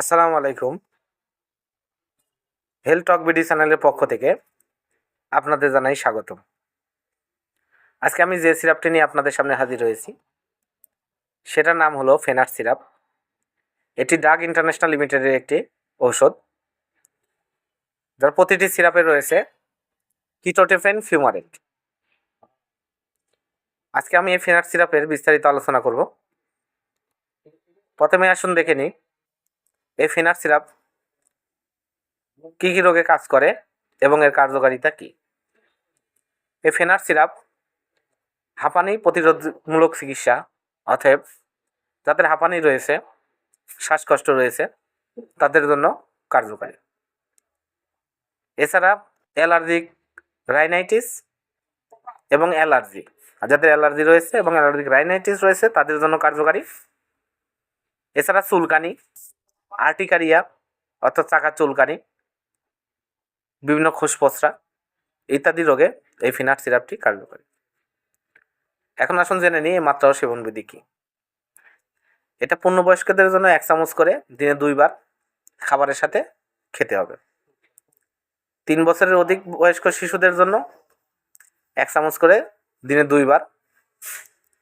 আসসালামু আলাইকুম। হেলথ টক বিডি চ্যানেলের পক্ষ থেকে আপনাদের জানাই স্বাগতম। আজকে আমি যে সিরাপটি নিয়ে আপনাদের সামনে হাজির হয়েছি, সেটার নাম হলো ফেনার সিরাপ। এটি ডাক ইন্টারন্যাশনাল লিমিটেডের একটি ঔষধ, যার প্রতিটি সিরাপে রয়েছে কিটোটেফেন ফিউমারেট আজকে আমি এই ফেনার সিরাপের বিস্তারিত আলোচনা করব। প্রথমে আসুন দেখে নিই এই ফেনার সিরাপ কী কী রোগে কাজ করে এবং এর কার্যকারিতা কী? এই ফেনার সিরাপ হাঁপানি প্রতিরোধমূলক চিকিৎসা, অতএব যাদের হাঁপানি রয়েছে, শ্বাসকষ্ট রয়েছে, তাদের জন্য কার্যকারী। এছাড়া অ্যালার্জিক রাইনাইটিস এবং অ্যালার্জি। যাদের অ্যালার্জি রয়েছে এবং অ্যালার্জিক রাইনাইটিস রয়েছে, তাদের জন্য কার্যকারী। এছাড়া চুলকানি আর্টিকারিয়া অর্থাৎ চাকা চুলকানি, বিভিন্ন খোসপচরা ইত্যাদি রোগে এই ফিনাট সিরাপটি কার্যকরী। এখন আসুন জেনে নিই এই মাত্রা ও সেবনবিধি কী। এটা পূর্ণবয়স্কদের জন্য এক চামচ করে দিনে দুইবার খাবারের সাথে খেতে হবে। তিন বছরের অধিক বয়স্ক শিশুদের জন্য এক চামচ করে দিনে দুইবার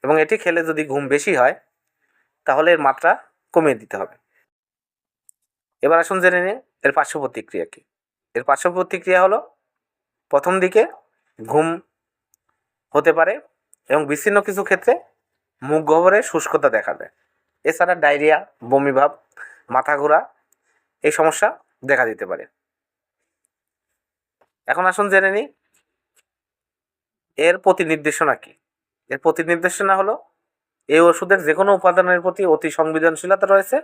এবং এটি খেলে যদি ঘুম বেশি হয়, তাহলে এর মাত্রা কমিয়ে দিতে হবে। এবার আসুন জেনে নিন এর পার্শ্ব প্রতিক্রিয়া কী। এর পার্শ্ব প্রতিক্রিয়া হলো প্রথম দিকে ঘুম হতে পারে এবং বিচ্ছিন্ন কিছু ক্ষেত্রে মুখ গহ্বরে শুষ্কতা দেখা দেয়। এছাড়া ডায়রিয়া বমিভাব মাথা ঘোরা এই সমস্যা দেখা দিতে পারে। এখন আসুন জেনে নিই এর প্রতি নির্দেশনা কী। এর প্রতি নির্দেশনা হলো এই ওষুধের যে কোনো উপাদানের প্রতি অতি সংবেদনশীলতা রয়েছে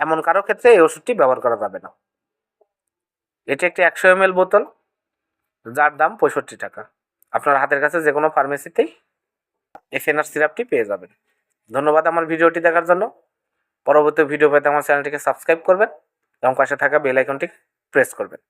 এমন কারও ক্ষেত্রে এই ওষুধটি ব্যবহার করা যাবে না। এটি একটি একশো এম বোতল, যার দাম পঁয়ষট্টি টাকা। আপনার হাতের কাছে যে কোনো ফার্মেসিতেই এফএনআর সিরাপটি পেয়ে যাবেন। ধন্যবাদ আমার ভিডিওটি দেখার জন্য। পরবর্তী ভিডিও পেতে আমার চ্যানেলটিকে সাবস্ক্রাইব করবেন এবং পাশে থাকা বেল আইকনটি প্রেস করবেন।